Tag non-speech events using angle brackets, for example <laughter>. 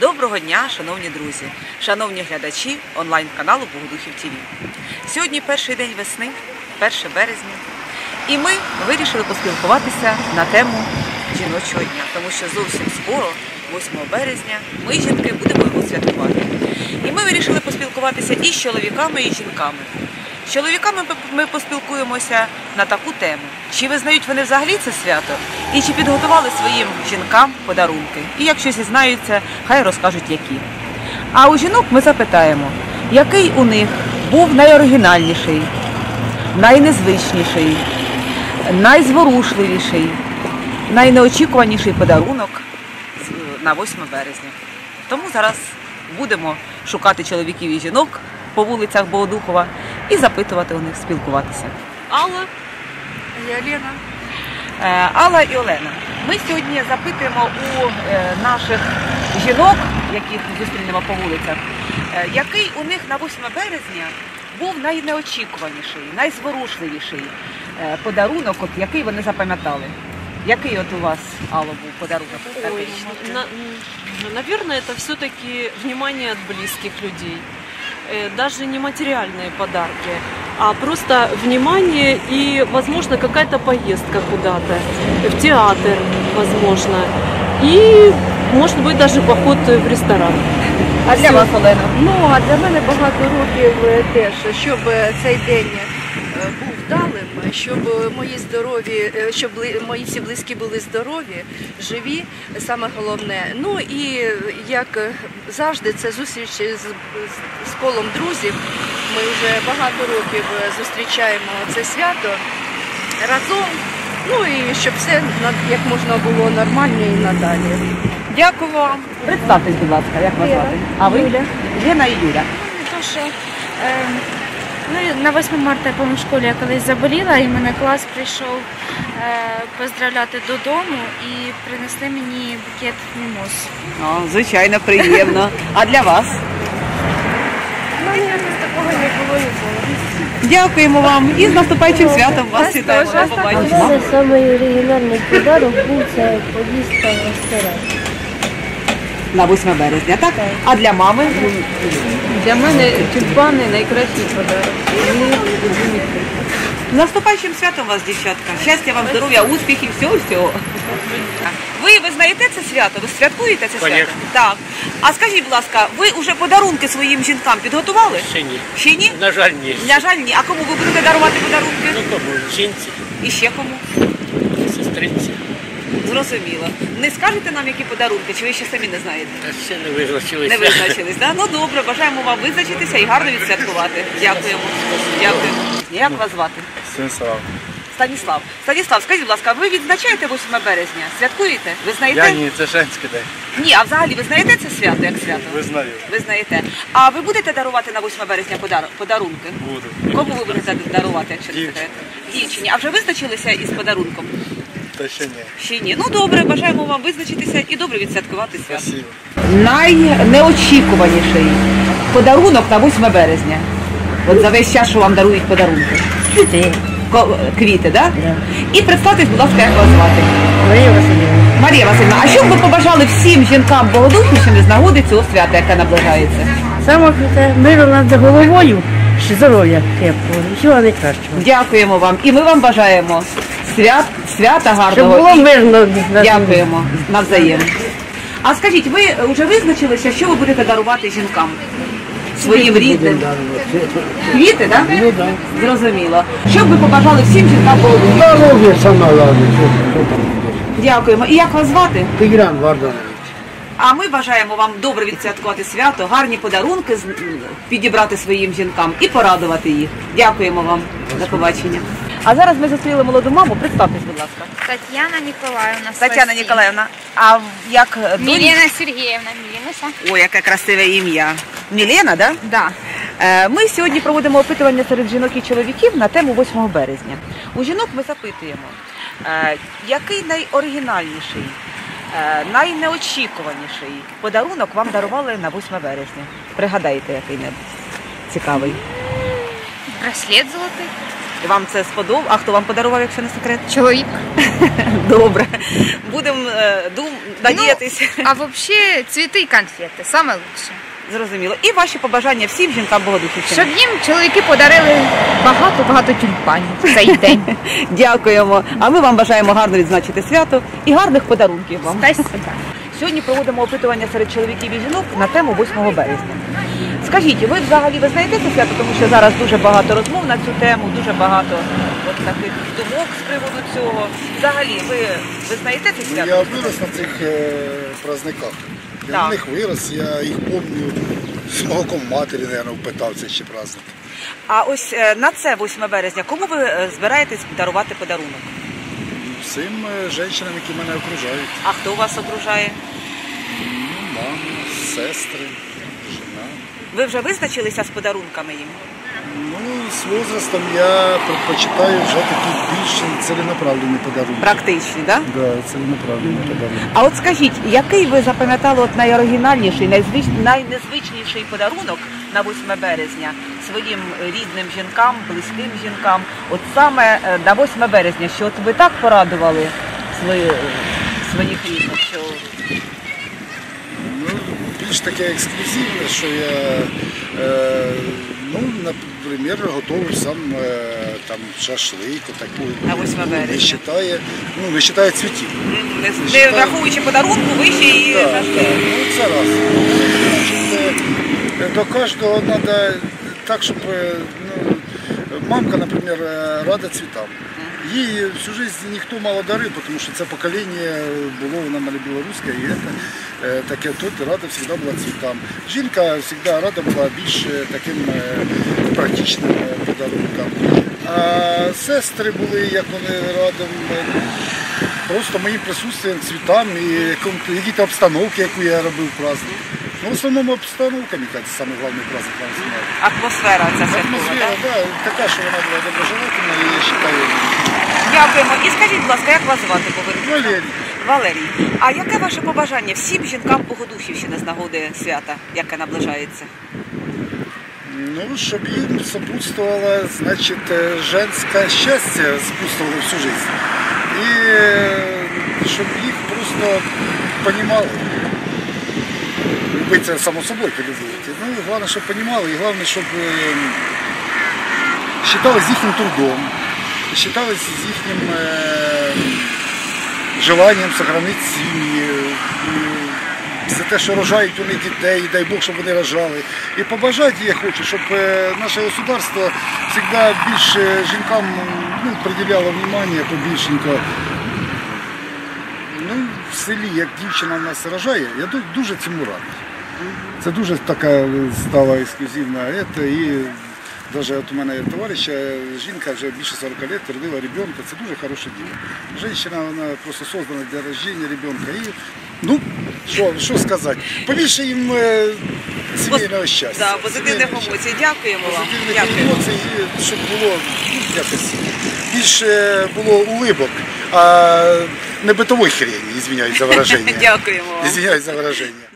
Доброго дня, шановні друзі, шановні глядачі онлайн-каналу Богодухів ТВ. Сьогодні перший день весни, 1 березня, і ми вирішили поспілкуватися на тему жіночого дня, тому що зовсім скоро, 8 березня, ми, жінки, будемо його святкувати. І ми вирішили поспілкуватися і з чоловіками, і з жінками. Чоловіками ми- поспілкуємося на таку тему. Чи визнають вони взагалі це свято? І чи підготували своїм жінкам подарунки? І якщо зізнаються, хай розкажуть які. А у жінок ми запитаємо, який у них був найоригінальніший, найнезвичніший, найзворушливіший, найнеочікуваніший подарунок на 8 березня. Тому зараз будемо шукати чоловіків і жінок по вулицях Богодухова і запитувати у них, спілкуватися. Алла, Я Лена. Е, Алла і Олена. Ми сьогодні запитуємо у е, наших жінок, яких зустрінемо по вулицях, е, який у них на 8 березня був найнеочікуваніший, найзворушливіший подарунок, от який вони запам'ятали. Який от у вас, Алло, був подарунок? ой, на- наверное, это все-таки внимание от близких людей. Э, Даже не материальные подарки, а просто внимание и, возможно, какая-то поездка куда-то, в театр, возможно, и, может быть, даже поход в ресторан. А для вас, Олена? Ну, а для мене багато років теж, щоб цей день був вдалим, щоб е, мої здорові, е, щоб мої всі близькі були здорові, живі, саме головне. Ну і е, як е, завжди, це зустріч з, з- з колом друзів. Ми вже багато років е, зустрічаємо це свято разом. Ну і щоб все як можна було нормально і надалі. Дякую вам. Представтесь, будь ласка, як вас звати? А ви? Юля. Лена і Юля. То, що, е, ну, на 8 марта я помню, в школі я колись заболіла, і мене клас прийшов е, поздравляти додому і принесли мені букет мімоз. О, звичайно, приємно. А для вас? Ну, якось такого не було ніколи. Дякуємо вам і з наступаючим святом вас вітаємо. До У побачення. мене самий оригінальний подарок був це поїздка в ресторан. На 8 березня, так? А для мами? Для мене тюльпани найкращий подарок. З наступаючим святом вас, дівчатка. Щастя вам, здоров'я, успіхів, всього всього. Ви, ви знаєте це свято? Ви святкуєте це свято? Конечно. Так. А скажіть, будь ласка, ви вже подарунки своїм жінкам підготували? Ще ні. Ще ні? На жаль, ні. На жаль, ні. А кому ви будете дарувати подарунки? Ну кому? Жінці, І ще кому? сестриці. Зрозуміло. Не скажете нам, які подарунки, чи ви ще самі не знаєте? Ще не визначилися. Не визначились, да? Ну добре, бажаємо вам визначитися і гарно відсвяткувати. Дякуємо. Дякуємо. Як вас звати? Станіслав. Станіслав. Станіслав, скажіть, будь ласка, ви відзначаєте 8 березня? Святкуєте? Ви знаєте? Я ні, це женський день. Ні, а взагалі ви знаєте це свято як свято? Визнаю. Ви знаєте. А ви будете дарувати на 8 березня подар... подарунки? Буду. Кому ви будете дарувати, якщо не Дівчині. секрет? Дівчині. А вже визначилися із подарунком? Та ще ні. Ще ні. Ну добре, бажаємо вам визначитися і добре відсвяткувати свято. Спасибо. Найнеочікуваніший подарунок на 8 березня. От за весь час, що вам дарують подарунки. Квіти. Квіти, так? Да? І представтесь, будь ласка, як вас звати. Марія Васильівна. Марія Васильівна, а що б ви побажали всім жінкам Богодухівщини з нагоди цього свята, яке наближається? Саме те, миру над головою, здоров'я крепкого, всього найкращого. Дякуємо вам. І ми вам бажаємо свят, свята Щоб було мирно. Дякуємо навзаєм. А скажіть, ви вже визначилися, що ви будете дарувати жінкам? Своїм рідним? Квіти, так? Ну, так. Зрозуміло. Що б ви побажали всім жінкам? Здоров'я що там буде. Дякуємо. І як вас звати? Тигран Варданович. А ми бажаємо вам добре відсвяткувати свято, гарні подарунки підібрати своїм жінкам і порадувати їх. Дякуємо вам. До побачення. А зараз ми зустріли молоду маму. Представтесь, будь ласка. Тетяна Ніколаївна. Тетяна Ніколаївна. А як е, Мілена Сергіївна. Мілінуся. Ой, яке красиве ім'я. Мілена, да? Да. Е, Ми сьогодні проводимо опитування серед жінок і чоловіків на тему 8 березня. У жінок ми запитуємо, е, який найоригінальніший, найнеочікуваніший подарунок вам дарували на 8 березня? Пригадайте який-небудь цікавий. Браслет золотий. Вам це сподобалось? А хто вам подарував, якщо не секрет? Чоловік. <laughs> Добре. Будемо е, дум... надіятися. А взагалі цвіти і конфети, саме лучше. Зрозуміло. І ваші побажання всім жінкам Богодухівщини. Щоб їм чоловіки подарили багато-багато тюльпанів в цей день. <laughs> Дякуємо. А ми вам бажаємо гарно відзначити свято і гарних подарунків вам. Спасибо. Сьогодні проводимо опитування серед чоловіків і жінок на тему 8 березня. Скажіть, ви взагалі ви знаєте це свято, тому що зараз дуже багато розмов на цю тему, дуже багато от таких думок з приводу цього. Взагалі, ви, ви знаєте це Ну, свято? я вирос на цих е, праздниках. Я Так. на них вирос, я їх пам'ятаю з молоком матері, мабуть, впитав це ще праздник. А ось е, на це 8 березня, кому ви е, збираєтесь дарувати подарунок? Всім е, жінкам, які мене окружають. А хто вас окружає? Ну, мама, сестри. Ви вже визначилися з подарунками їм? Ну, з возрастом я предпочитаю вже такі більш ціленаправлені подарунки. Практичні, так? Да? Да, ціленаправлені подарунки. А от скажіть, який ви запам'ятали от найоригінальніший, найзвич... найнезвичніший подарунок на 8 березня своїм рідним жінкам, близьким жінкам? От саме е, на 8 березня, що от ви так порадували свої... своїх рідних, що більш таке ексклюзивне, що я, е, ну, наприклад, готовий сам е, там шашлик, таку. На 8 ну, березня. Не вважає, ну, не вважає цвітів. не, не враховуючи подарунку, ви ще і так, ну це раз. Е, До кожного треба так, щоб ну, мамка, наприклад, рада цвітам. Їй всю жизнь ніхто мало дарив, тому що це покоління було, вона мене білоруська, і це, е, таке тут рада завжди була цвітам. Жінка завжди рада була більш е, таким е, практичним подарункам. А сестри були, як вони радом, просто моїм присутствием, цвітам і якій-то обстановки, яку я робив праздник. Ну, в основному обстановка, мені кажется, саме головний праздник на 8. Атмосфера ця святкова, Атмосфера, так? да, така, що вона була доброжелательна, і я вважаю, Дякуємо. І скажіть, будь ласка, як вас звати? Бо Валерій. Валерій, а яке ваше побажання всім жінкам Богодухівщини з нагоди свята, яке наближається? Ну, щоб їм сопутствовало, значить, е, женське щастя спутствовало всю жизнь. І е, щоб їх просто понімали. Ви це само собою полюбуєте. Ну, головне, щоб понімали, і головне, щоб е, з їхнім трудом, считали з їхнім е, желанням сохранити сім'ї. за те, що рожають вони дітей, дай Бог, щоб вони рожали. І побажати я хочу, щоб е, наше государство завжди більше жінкам ну, приділяло внимання побільшенько. Ну, в селі, як дівчина в нас рожає, я дуже цьому радий. Це дуже така стала ексклюзивна ета, і навіть от у мене товариша, жінка вже більше 40 років, родила ребенка, це дуже хороше діло. Жінка, вона просто создана для рождения ребенка. І, ну, що, що сказати, побільше їм е, сімейного щастя. Да, позитивних емоцій. Дякуємо вам. Позитивних Дякуємо. емоцій, щоб було ну, якось більше було улибок, а не битової хрені, извиняюсь за вираження. <laughs> Дякуємо вам. Извиняюсь за выражение.